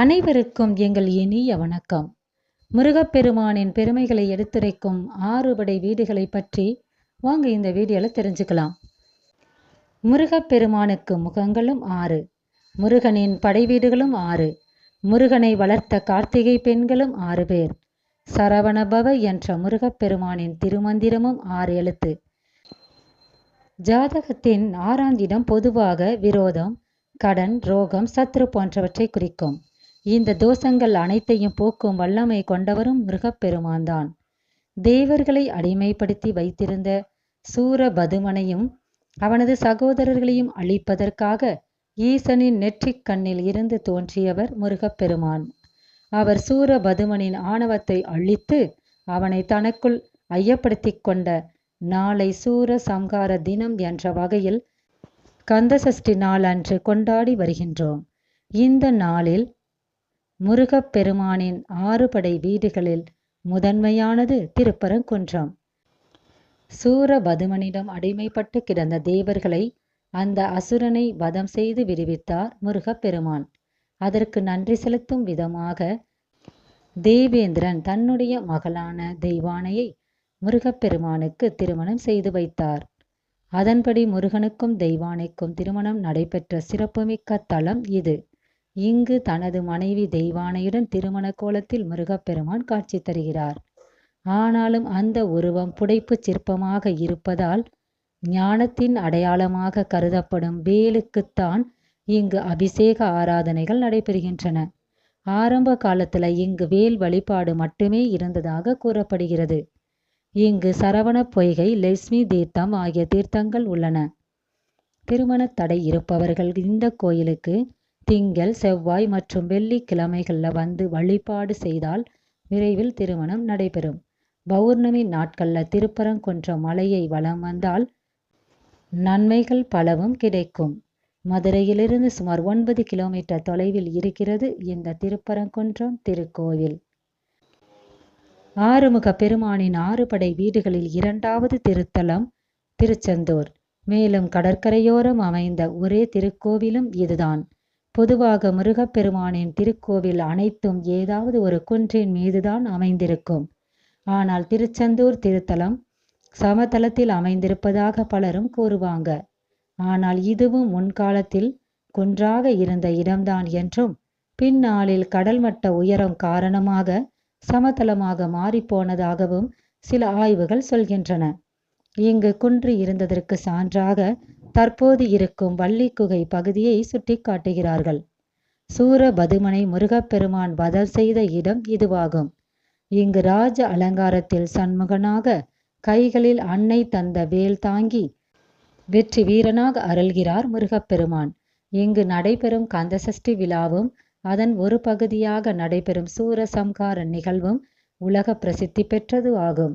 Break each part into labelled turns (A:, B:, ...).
A: அனைவருக்கும் எங்கள் இனிய வணக்கம். முருகப்பெருமானின் பெருமைகளை எடுத்துரைக்கும் ஆறுபடை வீடுகளை பற்றி வாங்க இந்த வீடியோவில் தெரிஞ்சுக்கலாம். முருகப்பெருமானுக்கு முகங்களும் ஆறு முருகனின் படை வீடுகளும் ஆறு முருகனை வளர்த்த கார்த்திகை பெண்களும் ஆறு பேர். சரவணபவ என்ற முருகப்பெருமானின் திருமந்திரமும் ஆறு எழுத்து. ஜாதகத்தின் ஆறாம் இடம் பொதுவாக விரோதம் கடன் ரோகம் சத்ரு போன்றவற்றை குறிக்கும். இந்த தோஷங்கள் அனைத்தையும் போக்கும் வல்லமை கொண்டவரும் மிருகப்பெருமான்தான். தேவர்களை அடிமைப்படுத்தி வைத்திருந்த சூரபதுமனையும் அவனது சகோதரர்களையும் அழிப்பதற்காக ஈசனின் நெற்றிக் கண்ணில் இருந்து தோன்றியவர் முருகப்பெருமான். அவர் சூரபதுமனின் ஆணவத்தை அழித்து அவனை தனக்குள் ஐயப்படுத்தி கொண்ட நாளை சூர சம்ஹார தினம் என்ற வகையில் கந்தசஷ்டி நாள் அன்று கொண்டாடி வருகின்றோம். இந்த நாளில் முருகப்பெருமானின் ஆறுபடை வீடுகளில் முதன்மையானது திருப்பரங்குன்றம். சூரபதுமனிடம் அடிமைப்பட்டு கிடந்த தேவர்களை அந்த அசுரனை வதம் செய்து விடுவித்தார் முருகப்பெருமான். அதற்கு நன்றி செலுத்தும் விதமாக தேவேந்திரன் தன்னுடைய மகளான தெய்வானையை முருகப்பெருமானுக்கு திருமணம் செய்து வைத்தார். அதன்படி முருகனுக்கும் தெய்வானைக்கும் திருமணம் நடைபெற்ற சிறப்புமிக்க தலம் இது. இங்கு தனது மனைவி தெய்வானையுடன் திருமண கோலத்தில் முருகப்பெருமான் காட்சி தருகிறார். ஆனாலும் அந்த உருவம் புடைப்புச் சிற்பமாக இருப்பதால் ஞானத்தின் அடையாளமாக கருதப்படும் வேலுக்குத்தான் இங்கு அபிஷேக ஆராதனைகள் நடைபெறுகின்றன. ஆரம்ப காலத்துல இங்கு வேல் வழிபாடு மட்டுமே இருந்ததாக கூறப்படுகிறது. இங்கு சரவண பொய்கை லட்சுமி தீர்த்தம் ஆகிய தீர்த்தங்கள் உள்ளன. திருமண தடை இருப்பவர்கள் இந்த கோயிலுக்கு திங்கள் செவ்வாய் மற்றும் வெள்ளி கிழமைகளில் வந்து வழிபாடு செய்தால் விரைவில் திருமணம் நடைபெறும். பௌர்ணமி நாட்களில் திருப்பரங்குன்றம் மலையை வலம் வந்தால் நன்மைகள் பலவும் கிடைக்கும். மதுரையிலிருந்து சுமார் ஒன்பது கிலோமீட்டர் தொலைவில் இருக்கிறது இந்த திருப்பரங்குன்றம் திருக்கோவில். ஆறுமுக பெருமானின் ஆறுபடை வீடுகளில் இரண்டாவது திருத்தலம் திருச்செந்தூர். மேலும் கடற்கரையோரம் அமைந்த ஒரே திருக்கோவிலும் இதுதான். பொதுவாக முருகப்பெருமானின் திருக்கோவில் அனைத்தும் ஏதாவது ஒரு குன்றின் மீதுதான் அமைந்திருக்கும். ஆனால் திருச்செந்தூர் திருத்தலம் சமதளத்தில் அமைந்திருப்பதாக பலரும் கூறுவாங்க. ஆனால் இதுவும் முன்காலத்தில் குன்றாக இருந்த இடம்தான் என்றும் பின்னாளில் கடல் மட்ட உயரம் காரணமாக சமதளமாக மாறிப்போனதாகவும் சில ஆய்வுகள் சொல்கின்றன. இங்கு குன்று இருந்ததற்கு சான்றாக தற்போது இருக்கும் வள்ளிக்குகை பகுதியை சுட்டிக்காட்டுகிறார்கள் சூரபதுமனை முருகப்பெருமான் பதல் செய்த இடம் இதுவாகும். இங்கு ராஜ அலங்காரத்தில் சண்முகனாக கைகளில் அன்னை தந்த வேல் தாங்கி வெற்றி வீரனாக அருள்கிறார் முருகப்பெருமான். இங்கு நடைபெறும் கந்தசஷ்டி விழாவும் அதன் ஒரு பகுதியாக நடைபெறும் சூரசம்கார நிகழ்வும் உலக பிரசித்தி பெற்றது ஆகும்.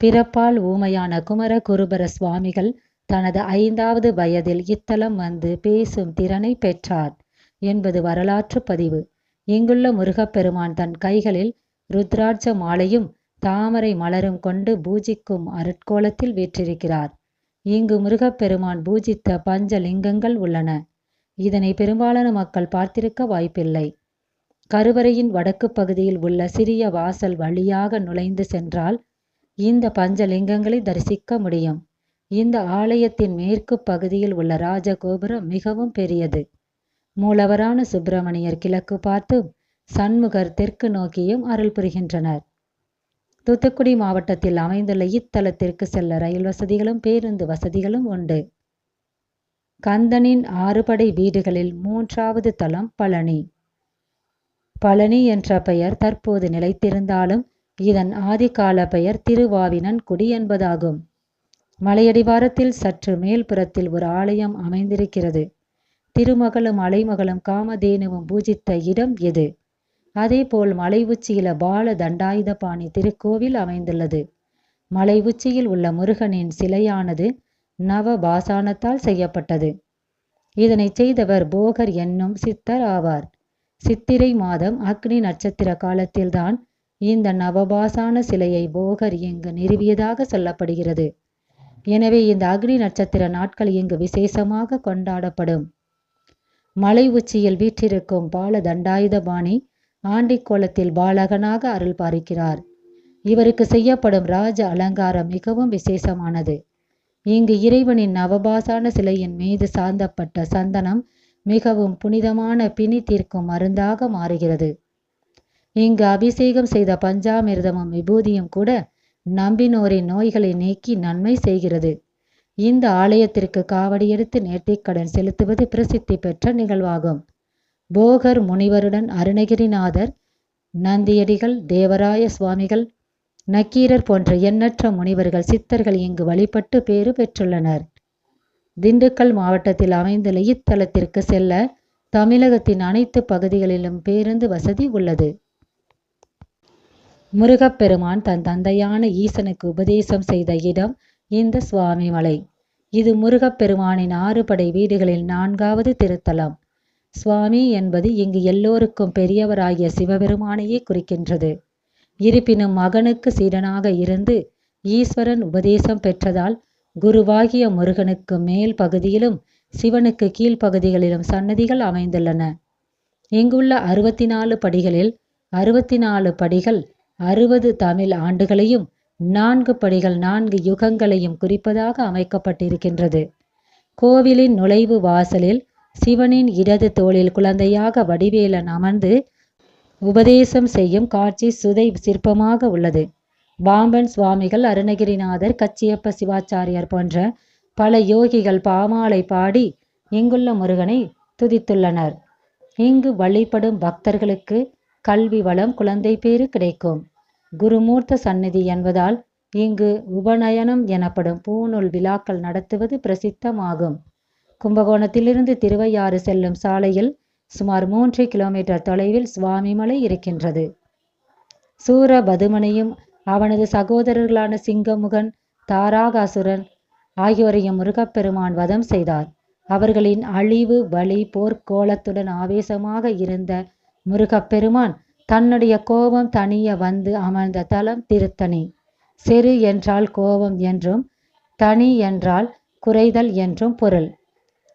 A: பிறப்பால் ஊமையான குமர குருபர சுவாமிகள் தனது ஐந்தாவது வயதில் இத்தலம் வந்து பேசும் திறனை பெற்றார் என்பது வரலாற்று பதிவு. இங்குள்ள முருகப்பெருமான் தன் கைகளில் ருத்ராட்ச மாலையும் தாமரை மலரும் கொண்டு பூஜிக்கும் அருட்கோலத்தில் வீற்றிருக்கிறார். இங்கு முருகப்பெருமான் பூஜித்த பஞ்சலிங்கங்கள் உள்ளன. இதனை பெரும்பாலான மக்கள் பார்த்திருக்க வாய்ப்பில்லை. கருவறையின் வடக்கு பகுதியில் உள்ள சிறிய வாசல் வழியாக நுழைந்து சென்றால் இந்த பஞ்சலிங்கங்களை தரிசிக்க முடியும். இந்த ஆலயத்தின் மேற்கு பகுதியில் உள்ள ராஜகோபுரம் மிகவும் பெரியது. மூலவரான சுப்பிரமணியர் கிழக்கு பார்த்தும் சண்முகர் தெற்கு நோக்கியும் அருள் புரிகின்றனர். தூத்துக்குடி மாவட்டத்தில் அமைந்துள்ள இத்தலத்திற்கு செல்ல ரயில் வசதிகளும் பேருந்து வசதிகளும் உண்டு. கந்தனின் ஆறுபடை வீடுகளில் மூன்றாவது தலம் பழனி. பழனி என்ற பெயர் தற்போது நிலைத்திருந்தாலும் இதன் ஆதிகால பெயர் திருவாவினன் குடி என்பதாகும். மலையடிவாரத்தில் சற்று மேல்புறத்தில் ஒரு ஆலயம் அமைந்திருக்கிறது. திருமகளும் அலைமகளும் காமதேனுவும் பூஜித்த இடம் இது அதேபோல் மலை உச்சியில பால தண்டாயுதபாணி திருக்கோவில் அமைந்துள்ளது. மலை உச்சியில் உள்ள முருகனின் சிலையானது நவபாசானத்தால் செய்யப்பட்டது. இதனை செய்தவர் போகர் என்னும் சித்தர் ஆவார். சித்திரை மாதம் அக்னி நட்சத்திர காலத்தில்தான் இந்த நவபாசான சிலையை போகர் இங்கு நிறுவியதாக சொல்லப்படுகிறது. எனவே இந்த அக்னி நட்சத்திர நாட்கள் இங்கு விசேஷமாக கொண்டாடப்படும். மலை உச்சியில் வீற்றிருக்கும் பால தண்டாயுதபாணி ஆண்டிக்கோலத்தில் பாலகனாக அருள் பாரிக்கிறார். இவருக்கு செய்யப்படும் ராஜ அலங்காரம் மிகவும் விசேஷமானது. இங்கு இறைவனின் நவபாசான சிலையின் மீது சார்ந்தப்பட்ட சந்தனம் மிகவும் புனிதமான பிணி தீர்க்கும் மருந்தாக மாறுகிறது. இங்கு அபிஷேகம் செய்த பஞ்சாமிர்தமும் விபூதியும் கூட நம்பினோரின் நோய்களை நீக்கி நன்மை செய்கிறது. இந்த ஆலயத்திற்கு காவடி எடுத்து நேர்த்திக்கடன் செலுத்துவது பிரசித்தி பெற்ற நிகழ்வாகும். போகர் முனிவருடன் அருணகிரிநாதர் நந்தியடிகள் தேவராய சுவாமிகள் நக்கீரர் போன்ற எண்ணற்ற முனிவர்கள் சித்தர்கள் இங்கு வழிபட்டு பேறு பெற்றுள்ளனர். திண்டுக்கல் மாவட்டத்தில் அமைந்துள்ள இத்தலத்திற்கு செல்ல தமிழகத்தின் அனைத்து பகுதிகளிலும் பேருந்து வசதி உள்ளது. முருகப்பெருமான் தன் தந்தையான ஈசனுக்கு உபதேசம் செய்த இடம் இந்த சுவாமி மலை. இது முருகப்பெருமானின் ஆறு படை வீடுகளில் நான்காவது திருத்தலம். சுவாமி என்பது இங்கு எல்லோருக்கும் பெரியவராகிய சிவபெருமானையே குறிக்கின்றது. இருப்பினும் மகனுக்கு சீடனாக இருந்து ஈஸ்வரன் உபதேசம் பெற்றதால் குருவாகிய முருகனுக்கு மேல் பகுதியிலும் சிவனுக்கு கீழ்ப்பகுதிகளிலும் சன்னதிகள் அமைந்துள்ளன. இங்குள்ள அறுபத்தி நாலு படிகளில் அறுபத்தி நாலு படிகள் அறுபது தமிழ் ஆண்டுகளையும் நான்கு படிகள் நான்கு யுகங்களையும் குறிப்பதாக அமைக்கப்பட்டிருக்கின்றது. கோவிலின் நுழைவு வாசலில் சிவனின் இடது தோளில் குழந்தையாக வடிவேலன் அமர்ந்து உபதேசம் செய்யும் காட்சி சுதை சிற்பமாக உள்ளது. பாம்பன் சுவாமிகள் அருணகிரிநாதர் கச்சியப்ப சிவாச்சாரியார் போன்ற பல யோகிகள் பாமாலை பாடி இங்குள்ள முருகனை துதித்துள்ளனர். இங்கு வழிபடும் பக்தர்களுக்கு கல்வி வளம் குழந்தை பேறு கிடைக்கும். குருமூர்த்த சந்நிதி என்பதால் இங்கு உபநயனம் எனப்படும் பூநூல் விழாக்கள் நடத்துவது பிரசித்தமாகும். கும்பகோணத்திலிருந்து திருவையாறு செல்லும் சாலையில் சுமார் மூன்று கிலோமீட்டர் தொலைவில் சுவாமிமலை இருக்கின்றது. சூரபதுமனையும் அவனது சகோதரர்களான சிங்கமுகன் தாராகாசுரன் ஆகியோரையும் முருகப்பெருமான் வதம் செய்தார். அவர்களின் அழிவு வலி போர்க்கோலத்துடன் ஆவேசமாக இருந்த முருகப்பெருமான் தன்னுடைய கோபம் தனிய வந்து அமர்ந்த தலம் திருத்தணி. செரு என்றால் கோபம் என்றும் தனி என்றால் குறைதல் என்றும் பொருள்.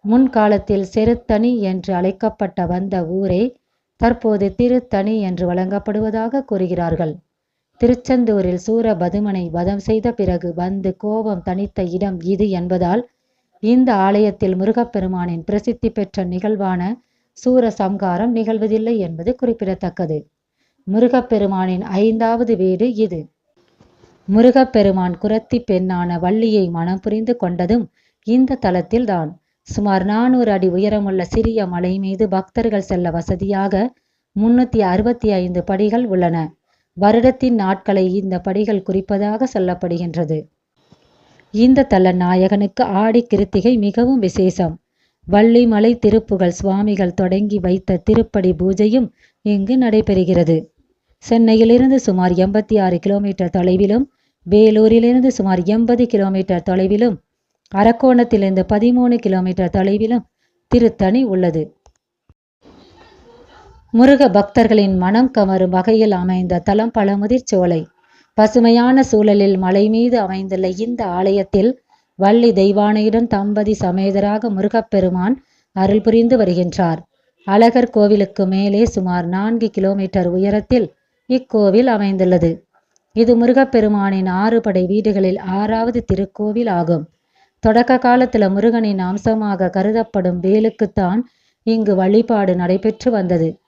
A: முன்காலத்தில் செருத்தணி என்று அழைக்கப்பட்ட வந்த ஊரே தற்போது திருத்தணி என்று வழங்கப்படுவதாக கூறுகிறார்கள். திருச்செந்தூரில் சூரபதுமனை வதம் செய்த பிறகு வந்து கோபம் தனித்த இடம் இது என்பதால் இந்த ஆலயத்தில் முருகப்பெருமானின் பிரசித்தி பெற்ற நிகழ்வான சூர சம்காரம் நிகழ்வதில்லை என்பது குறிப்பிடத்தக்கது. முருகப்பெருமானின் ஐந்தாவது வீடு இது. முருகப்பெருமான் குரத்தி பெண்ணான வள்ளியை மனம் புரிந்து கொண்டதும் இந்த தலத்தில்தான். சுமார் நானூறு அடி உயரமுள்ள சிறிய மலை மீது பக்தர்கள் செல்ல வசதியாக முன்னூத்தி அறுபத்தி ஐந்து படிகள் உள்ளன. வருடத்தின் நாட்களை இந்த படிகள் குறிப்பதாக சொல்லப்படுகின்றது. இந்த தல நாயகனுக்கு ஆடி கிருத்திகை மிகவும் விசேஷம். வள்ளிமலை திருப்புகழ் சுவாமிகள் தொடங்கி வைத்த திருப்படி பூஜையும் இங்கு நடைபெறுகிறது. சென்னையிலிருந்து சுமார் எண்பத்தி ஆறு கிலோமீட்டர் தொலைவிலும் வேலூரிலிருந்து சுமார் எண்பது கிலோமீட்டர் தொலைவிலும் அரக்கோணத்திலிருந்து பதிமூணு கிலோமீட்டர் தொலைவிலும் திருத்தணி உள்ளது. முருக பக்தர்களின் மனம் கமரும் வகையில் அமைந்த தலம் பழமுதிர் சோலை. பசுமையான சூழலில் மலை மீது அமைந்துள்ள இந்த ஆலயத்தில் வள்ளி தெய்வானையுடன் தம்பதி சமேதராக முருகப்பெருமான் அருள் புரிந்து வருகின்றார். அழகர் கோவிலுக்கு மேலே சுமார் நான்கு கிலோமீட்டர் உயரத்தில் இக்கோவில் அமைந்துள்ளது. இது முருகப்பெருமானின் ஆறு படை வீடுகளில் ஆறாவது திருக்கோவில் ஆகும். தொடக்க காலத்தில் முருகனின் அம்சமாக கருதப்படும் வேலுக்குத்தான் இங்கு வழிபாடு நடைபெற்று வந்தது.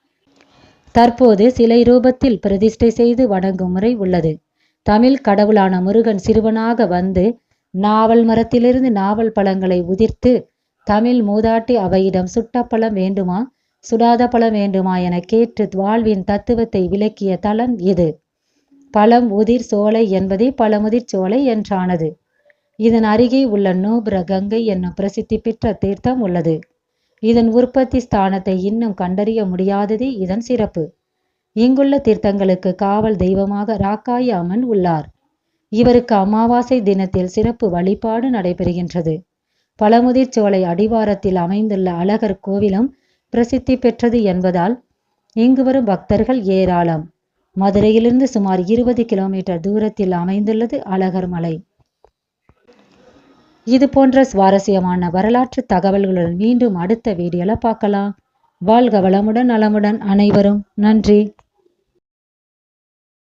A: தற்போது சிலை ரூபத்தில் பிரதிஷ்டை செய்து வணங்கும் முறை உள்ளது. தமிழ் கடவுளான முருகன் சிறுவனாக வந்து நாவல் மரத்திலிருந்து நாவல் பழங்களை உதிர்த்து தமிழ் மூதாட்டி அவையிடம் சுட்ட பழம் வேண்டுமா? சுடாத பழம் வேண்டுமா என கேட்டு வாழ்வின் தத்துவத்தை விளக்கிய தலம் இது. பழம் உதிர் சோலை என்பதே பழமுதிர் சோலை என்றானது. இதன் அருகே உள்ள நூபுர கங்கை என்னும் பிரசித்தி பெற்ற தீர்த்தம் உள்ளது. இதன் உற்பத்தி ஸ்தானத்தை இன்னும் கண்டறிய முடியாததே இதன் சிறப்பு. இங்குள்ள தீர்த்தங்களுக்கு காவல் தெய்வமாக ராக்காயி அம்மன் உள்ளார். இவருக்கு அமாவாசை தினத்தில் சிறப்பு வழிபாடு நடைபெறுகின்றது. பழமுதிர் சோலை அடிவாரத்தில் அமைந்துள்ள அழகர் கோவிலும் பிரசித்தி பெற்றது என்பதால் இங்கு வரும் பக்தர்கள் ஏராளம். மதுரையிலிருந்து சுமார் இருபது கிலோமீட்டர் தூரத்தில் அமைந்துள்ளது அழகர் மலை. இது போன்ற சுவாரஸ்யமான வரலாற்று தகவல்களுடன் மீண்டும் அடுத்த வீடியோல பார்க்கலாம். வாழ்க வளமுடன் நலமுடன் அனைவரும். நன்றி.